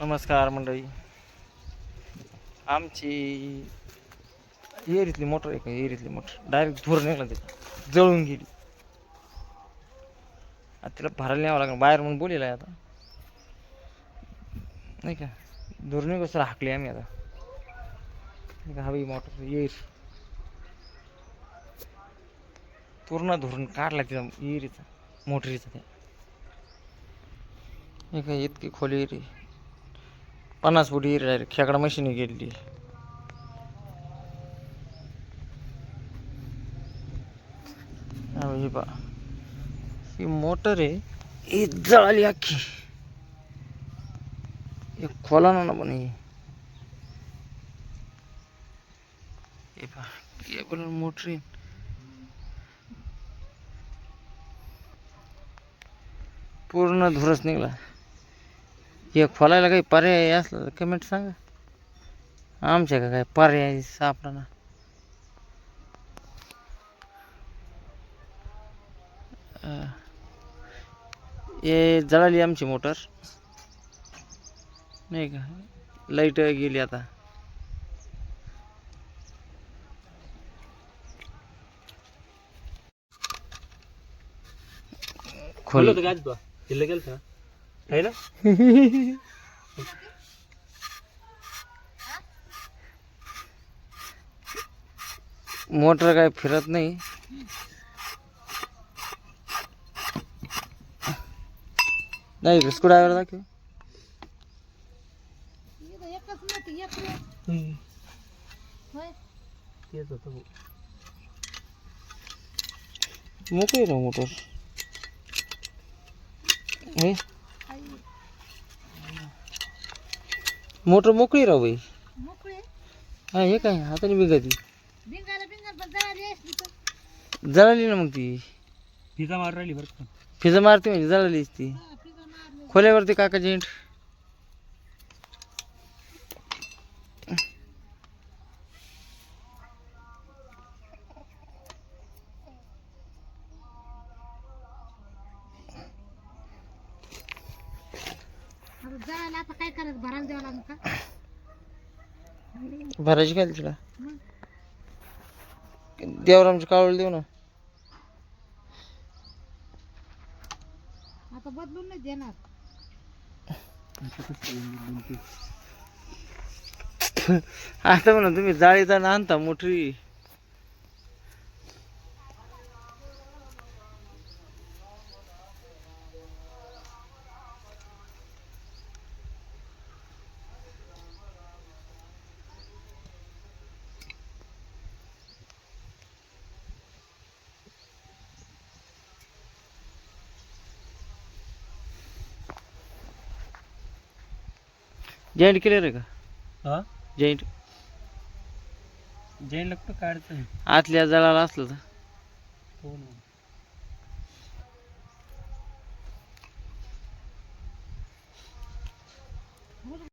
नमस्कार मंडळी. आमची एरीतली मोटर आहे का? एरीतली मोटर. डायरेक्ट धूर निघाला तिथं जळून गेली. आता तिला भरायला न्यावं लागेल. बाहेर म्हणून बोलेला आहे आता. नाही का? धूर निघू सर हाकली आम्ही आता. हवी मोटर येर पूर्ण धुरून काढला तिचा एरीचा मोटरीचा त्या. हे इतकी खोली एरी. पन्नास फूट हिर डायरेक्ट खेकडा मशीन गेलेली अहो, हे पा ही मोटर आहे. ही जळाली अख्खी. हे खोला ना पण ही. हे पा केबल मोटर आहे. पूर्ण धुरस निघला. हे खोलायला काही पर्याय असला तर कमेंट सांगा. आमच्या का काय पर्याय सापडा ना हे जळाली आमची मोटर. नाही का? लाइट गेली आता. खोल. होतं गेलं का है ना? मोटर काय फिरत नाही. नाही स्क्रू ड्रायव्हर दाखव. तेच होतं मोकळी ना मोटर? हे? मोटर मोकळी राव बाई. मोकळे हा हे काय? हाताने बिंगाल पण जळाली असली तर. जळाली ना मग ती. तिचा मार राहिली बरं का? फिजा मारते म्हणजे जळालीच ती. हा, फिजा मारली. खोल्यावरती काका जेंट. आता जळायला आता काय करायचं? भरायला द्यावं लागेल का? भरायची काय तिला? मग देवरामची कावळ देऊ ना. आता बदलून नाही देणार. आता म्हणा तुम्ही जाळीचा ना आणता मोठी जॉईंट क्लिअर आहे का? हा? जॉईंट जैन लागतं काढचं आतल्या जळाला असलं तर. हो ना.